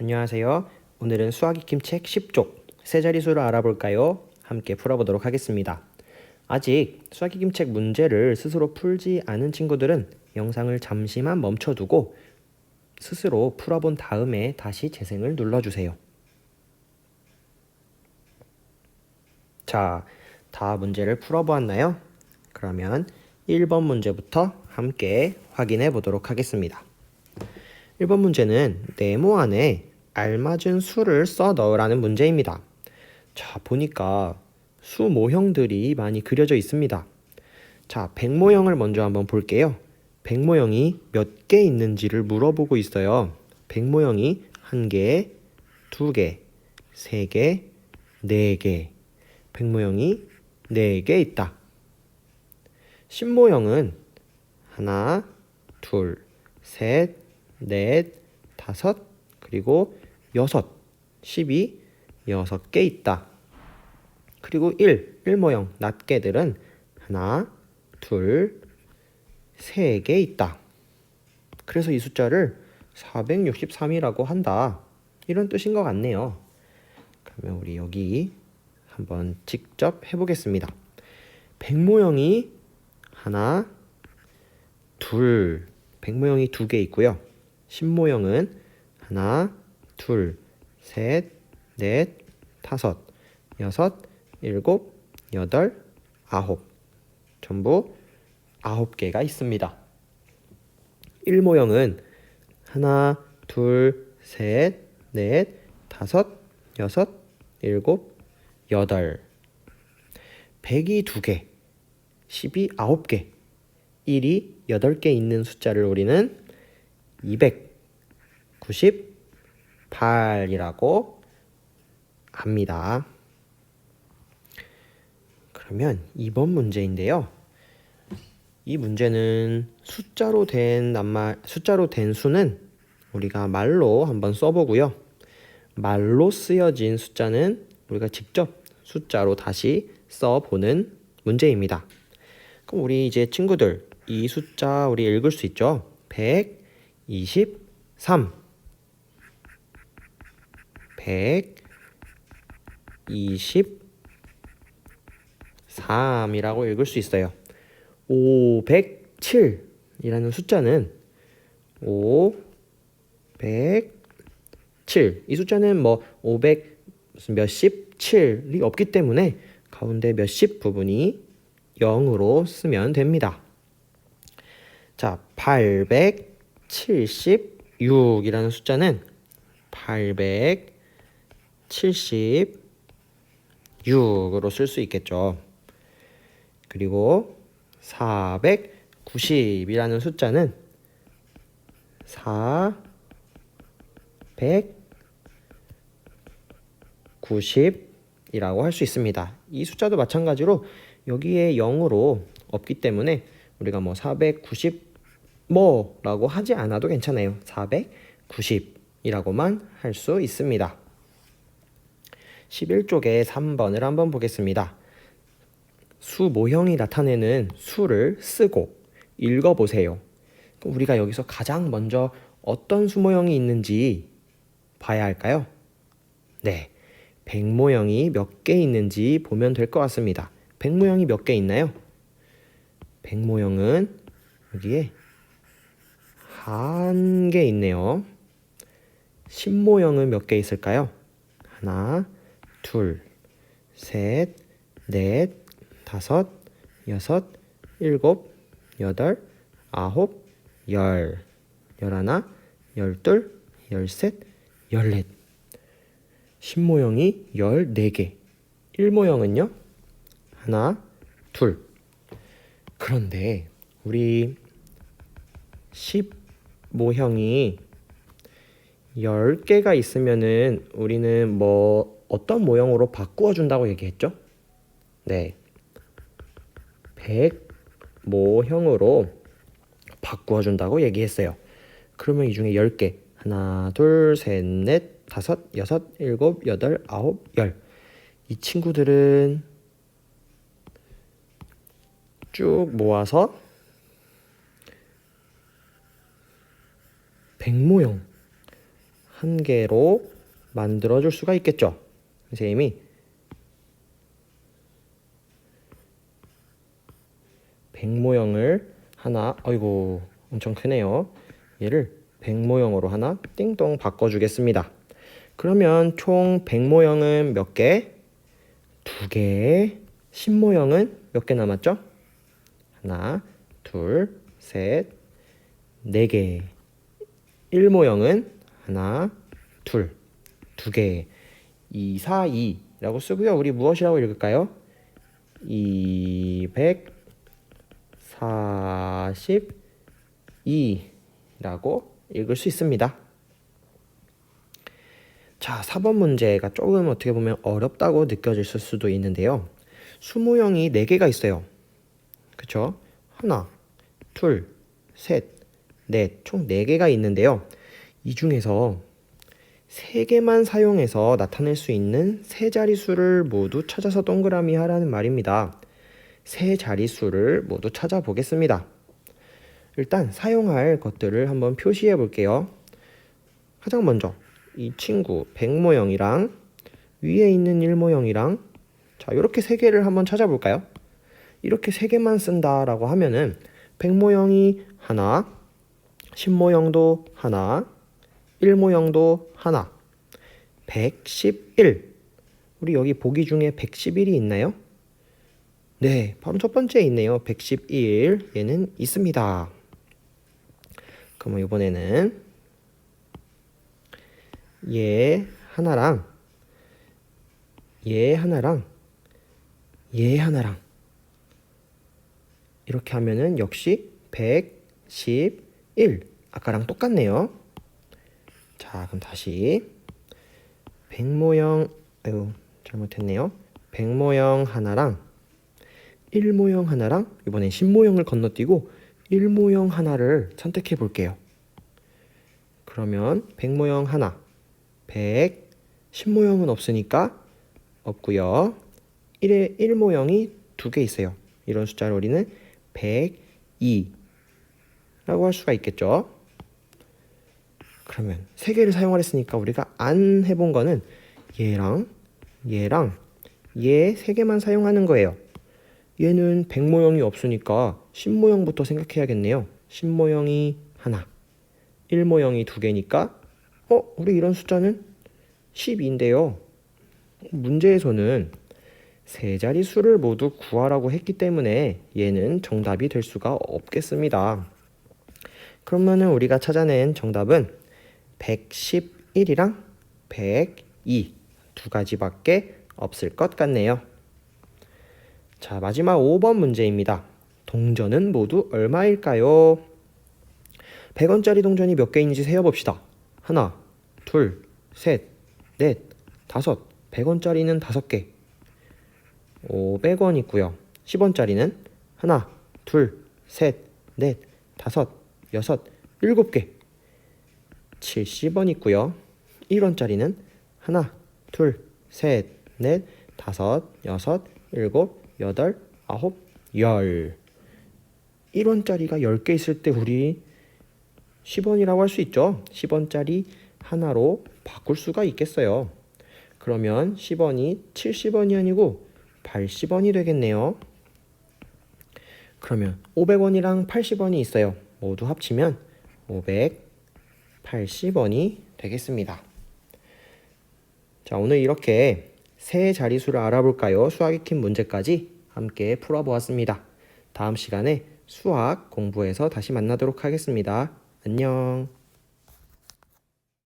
안녕하세요. 오늘은 수학 익힘 책 10쪽 세 자리수를 알아볼까요? 함께 풀어보도록 하겠습니다. 아직 수학 익힘 책 문제를 스스로 풀지 않은 친구들은 영상을 잠시만 멈춰두고 스스로 풀어본 다음에 다시 재생을 눌러주세요. 자, 다 문제를 풀어보았나요? 그러면 1번 문제부터 함께 확인해 보도록 하겠습니다. 1번 문제는 네모 안에 알맞은 수를 써 넣으라는 문제입니다. 자, 보니까 수 모형들이 많이 그려져 있습니다. 자, 백 모형을 먼저 한번 볼게요. 백 모형이 몇 개 있는지를 물어보고 있어요. 백 모형이 한 개, 두 개, 세 개, 네 개. 백 모형이 네 개 있다. 십 모형은 하나, 둘, 셋, 넷, 다섯, 그리고 여섯, 십이, 여섯 개 있다. 그리고 일, 일 모형, 낱개들은 하나, 둘, 세 개 있다. 그래서 이 숫자를 463이라고 한다. 이런 뜻인 것 같네요. 그러면 우리 여기 한번 직접 해보겠습니다. 백 모형이 하나, 둘, 백 모형이 두 개 있고요. 십 모형은 하나, 둘, 셋, 넷, 다섯, 여섯, 일곱, 여덟, 아홉. 전부 아홉 개가 있습니다. 일 모형은 하나, 둘, 셋, 넷, 다섯, 여섯, 일곱, 여덟. 백이 두 개, 십이 아홉 개, 일이 여덟 개 있는 숫자를 우리는 298이라고 합니다. 그러면 2번 문제인데요. 이 문제는 숫자로 된 낱말, 숫자로 된 수는 우리가 말로 한번 써보고요. 말로 쓰여진 숫자는 우리가 직접 숫자로 다시 써보는 문제입니다. 그럼 우리 이제 친구들 이 숫자 우리 읽을 수 있죠? 123 123이라고 읽을 수 있어요. 507이라는 숫자는 507. 이 숫자는 뭐500 무슨 몇십 7이 없기 때문에 가운데 몇십 부분이 0으로 쓰면 됩니다. 자, 876이라는 숫자는 876으로 쓸 수 있겠죠. 그리고 490이라는 숫자는 490이라고 할 수 있습니다. 이 숫자도 마찬가지로 여기에 0으로 없기 때문에 우리가 뭐 490 뭐 라고 하지 않아도 괜찮아요. 490이라고만 할 수 있습니다. 11쪽의 3번을 한번 보겠습니다. 수 모형이 나타내는 수를 쓰고 읽어보세요. 우리가 여기서 가장 먼저 어떤 수 모형이 있는지 봐야 할까요? 네. 백 모형이 몇 개 있는지 보면 될 것 같습니다. 백 모형이 몇 개 있나요? 백 모형은 여기에 한개 있네요. 십 모형은 몇 개 있을까요? 하나, 둘, 셋, 넷, 다섯, 여섯, 일곱, 여덟, 아홉, 열, 열하나, 열둘, 열셋, 열넷. 십모형이 열네 개. 일모형은요? 하나, 둘. 그런데 우리 십 모형이 열 개가 있으면은 우리는 뭐 어떤 모형으로 바꾸어 준다고 얘기했죠? 네. 100 모형으로 바꾸어 준다고 얘기했어요. 그러면 이 중에 10개. 하나, 둘, 셋, 넷, 다섯, 여섯, 일곱, 여덟, 아홉, 열. 이 친구들은 쭉 모아서 100 모형. 한 개로 만들어 줄 수가 있겠죠. 선생님이 백 모형을 하나, 어이고 엄청 크네요. 얘를 백 모형으로 하나 띵동 바꿔 주겠습니다. 그러면 총 백 모형은 몇 개? 두 개. 십 모형은 몇 개 남았죠? 하나, 둘, 셋, 네 개. 일 모형은 하나, 둘, 두 개. 2, 4, 2라고 쓰고요. 우리 무엇이라고 읽을까요? 242라고 읽을 수 있습니다. 자, 4번 문제가 조금 어떻게 보면 어렵다고 느껴질 수도 있는데요. 수모형이 4개가 있어요. 그쵸? 하나, 둘, 셋, 넷, 총 4개가 있는데요. 이 중에서 3개만 사용해서 나타낼 수 있는 세 자리수를 모두 찾아서 동그라미 하라는 말입니다. 세 자리수를 모두 찾아보겠습니다. 일단 사용할 것들을 한번 표시해 볼게요. 가장 먼저 이 친구 100 모형이랑 위에 있는 1 모형이랑 자 이렇게 세 개를 한번 찾아볼까요? 이렇게 세 개만 쓴다라고 하면은 100 모형이 하나, 10 모형도 하나, 1 모형도 하나, 111. 우리 여기 보기 중에 111이 있나요? 네, 바로 첫 번째 있네요. 111. 얘는 있습니다. 그럼 이번에는 얘 하나랑 얘 하나랑 얘 하나랑 이렇게 하면은 역시 111 아까랑 똑같네요. 자, 그럼 다시 백 모형 아유 잘못했네요. 백 모형 하나랑 일 모형 하나랑 이번엔 십 모형을 건너뛰고 일 모형 하나를 선택해 볼게요. 그러면 백 모형 하나, 백, 십 모형은 없으니까 없고요. 1의 1 모형이 두 개 있어요. 이런 숫자를 우리는 102 라고 할 수가 있겠죠. 그러면 세 개를 사용을 했으니까 우리가 안 해본 거는 얘랑 얘랑 얘 세 개만 사용하는 거예요. 얘는 100 모형이 없으니까 10 모형부터 생각해야겠네요. 10 모형이 하나, 1 모형이 두 개니까 어, 우리 이런 숫자는 10인데요. 문제에서는 세 자리 수를 모두 구하라고 했기 때문에 얘는 정답이 될 수가 없겠습니다. 그러면은 우리가 찾아낸 정답은 111이랑 102 두 가지밖에 없을 것 같네요. 자, 마지막 5번 문제입니다. 동전은 모두 얼마일까요? 100원짜리 동전이 몇 개인지 세어봅시다. 하나, 둘, 셋, 넷, 다섯. 100원짜리는 다섯 개. 500원 있고요. 10원짜리는 하나, 둘, 셋, 넷, 다섯, 여섯, 일곱 개. 70원 있고요. 1원짜리는 하나, 둘, 셋, 넷, 다섯, 여섯, 일곱, 여덟, 아홉, 열. 1원짜리가 10개 있을 때 우리 10원이라고 할 수 있죠. 10원짜리 하나로 바꿀 수가 있겠어요. 그러면 10원이 70원이 아니고 80원이 되겠네요. 그러면 500원이랑 80원이 있어요. 모두 합치면 580원이 되겠습니다. 자, 오늘 이렇게 세 자리수를 알아볼까요? 수학 익힌 문제까지 함께 풀어보았습니다. 다음 시간에 수학 공부해서 다시 만나도록 하겠습니다. 안녕.